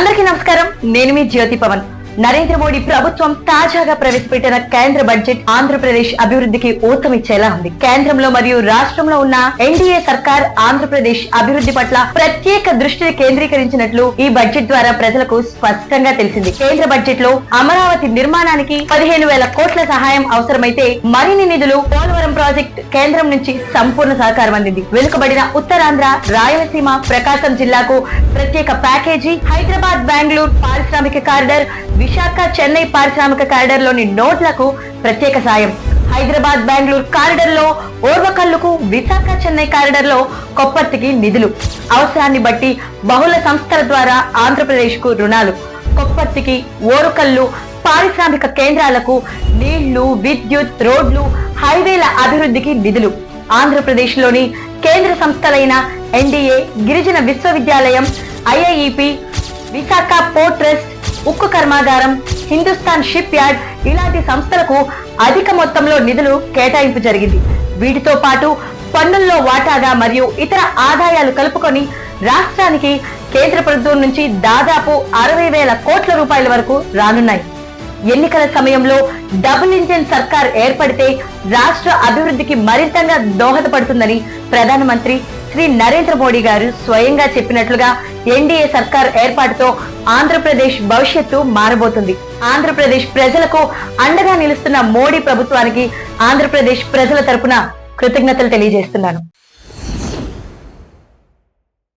అందరికీ నమస్కారం. నేను మీ జ్యోతి పవన్. నరేంద్ర మోడీ ప్రభుత్వం తాజాగా ప్రవేశపెట్టిన కేంద్ర బడ్జెట్ ఆంధ్రప్రదేశ్ అభివృద్ధికి ఊతమిచ్చేలా ఉంది. కేంద్రంలో మరియు రాష్ట్రంలో ఉన్న ఎన్డీఏ సర్కార్ ఆంధ్రప్రదేశ్ అభివృద్ధి పట్ల ప్రత్యేక దృష్టిని కేంద్రీకరించినట్లు ఈ బడ్జెట్ ద్వారా ప్రజలకు స్పష్టంగా తెలిసింది. కేంద్ర బడ్జెట్లో అమరావతి నిర్మాణానికి పదిహేను వేల కోట్ల సహాయం అవసరమైతే మరిన్ని నిధులు పోలవరం ప్రాజెక్ట్ కేంద్రం నుంచి సంపూర్ణ సహకారం అందింది. వెనుకబడిన ఉత్తరాంధ్ర రాయలసీమ ప్రకాశం జిల్లాకు ప్రత్యేక ప్యాకేజీ హైదరాబాద్ బెంగళూరు పారిశ్రామిక కారిడార్ విశాఖ చెన్నై పారిశ్రామిక కారిడార్లోని నోట్లకు ప్రత్యేక సాయం. హైదరాబాద్ బెంగళూరు కారిడర్లో ఓర్వకల్లుకు విశాఖ చెన్నై కారిడర్లో కొప్పర్తికి నిధులు. అవసరాన్ని బట్టి బహుళ సంస్థల ద్వారా ఆంధ్రప్రదేశ్కు రుణాలు. కొప్పర్తికి ఓరుకల్లు పారిశ్రామిక కేంద్రాలకు నీళ్ళు విద్యుత్ రోడ్లు హైవేల అభివృద్ధికి నిధులు ఆంధ్రప్రదేశ్లోని కేంద్ర సంస్థలైన ఎన్డీఏ గిరిజన విశ్వవిద్యాలయం ఐఐఈపి విశాఖ పోర్ట్ ట్రస్ట్ ఉక్కు కర్మాగారం హిందుస్థాన్ షిప్ యార్డ్ ఇలాంటి సంస్థలకు అధిక మొత్తంలో నిధులు కేటాయింపు జరిగింది. వీటితో పాటు పన్నుల్లో వాటాగా మరియు ఇతర ఆదాయాలు కలుపుకొని రాష్ట్రానికి కేంద్ర ప్రభుత్వం నుంచి దాదాపు అరవై వేల కోట్ల రూపాయల వరకు రానున్నాయి. ఎన్నికల సమయంలో డబుల్ ఇంజిన్ సర్కార్ ఏర్పడితే రాష్ట్ర అభివృద్ధికి మరింతగా దోహదపడుతుందని ప్రధానమంత్రి శ్రీ నరేంద్ర మోడీ గారు స్వయంగా చెప్పినట్లుగా ఎన్డీఏ సర్కార్ ఏర్పాటుతో ఆంధ్రప్రదేశ్ భవిష్యత్తు మారబోతుంది. ఆంధ్రప్రదేశ్ ప్రజలకు అండగా నిలుస్తున్న మోడీ ప్రభుత్వానికి ఆంధ్రప్రదేశ్ ప్రజల తరపున కృతజ్ఞతలు తెలియజేస్తున్నాను.